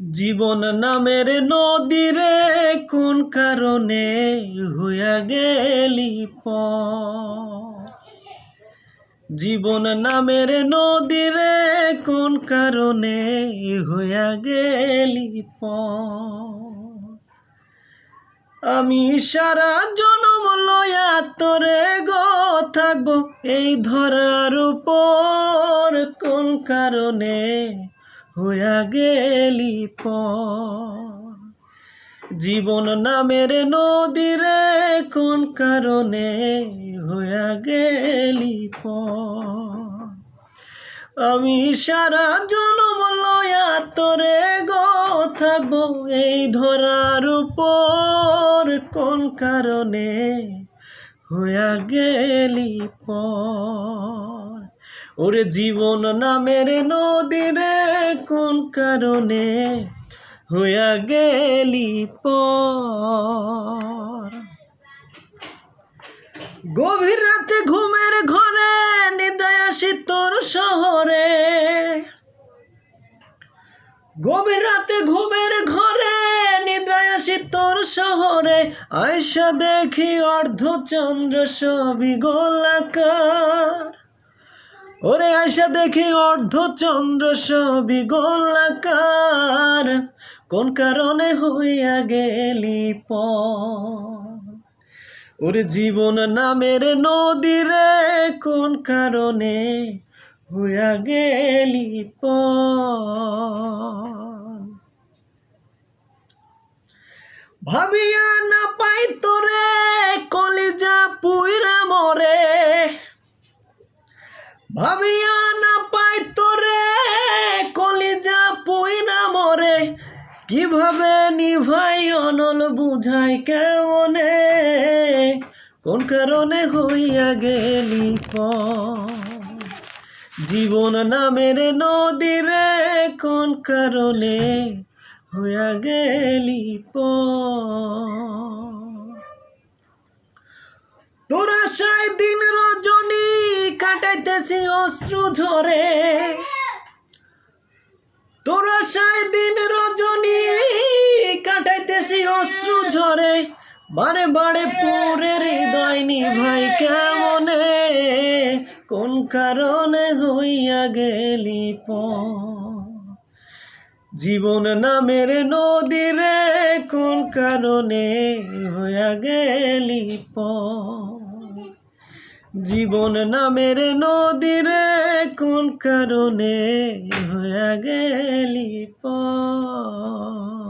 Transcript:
জীবন নামের নদীরে কোন কারণে হইয়া গেলি পর জীবন নামের নদীরে কোন কারণে হইয়া গেলি পর আমি সারা জনম লয়া তোরে গো থাকব এই ধরার উপর কোন কারণে হইয়া গেলি পর। জীবন নামের নদীরে কোন কারণে হইয়া গেলি পর? আমি সারা জনম লয়া তোরে গো এই ধরার উপর। কোন কারণে হইয়া গেলি পর? ওরে জীবন নামের নদীরে কোন কারণে হইয়া গেলি পর? গভীর রাতে ঘুমের ঘরে নিদ্রায় আসি তোর শহরে। গভীর রাতে ঘুমের ঘরে নিদ্রায় আসি তোর শহরে। আয়সা দেখি অর্ধচন্দ্র সবই গোলাকার। ওরে আয়সা দেখি অর্ধচন্দ্র সবই গোলাকার। কোন কারণে হইয়া গেলি পর ওরে জীবন নামের নদীরে কোন কারণে হইয়া গেলি পর ভাবিয়া না পাই তোরে ভাবিয়া না পাই তোরে, কলিজা পুইরা মরে। কীভাবে নিভাই অনল বুঝাই কেমনে? কোন কারণে হইয়া গেলি পর জীবন নামের নদীরে কোন কারণে হইয়া গেলি তোর আশায় দিন কাটাইতেছি অশ্রু ঝরে, তোর আশায় দিন রজনী কাটাইতেছি অশ্রু ঝরে। বারে বারে পুরে হৃদয় নিভাই কেমনে? কোন কারণে হইয়া গেলি পর জীবন নামের নদীরে কোন কারণে হইয়া গেলি পর জীবন নামের নদীর কোন কারণে হয়ে গেলি পর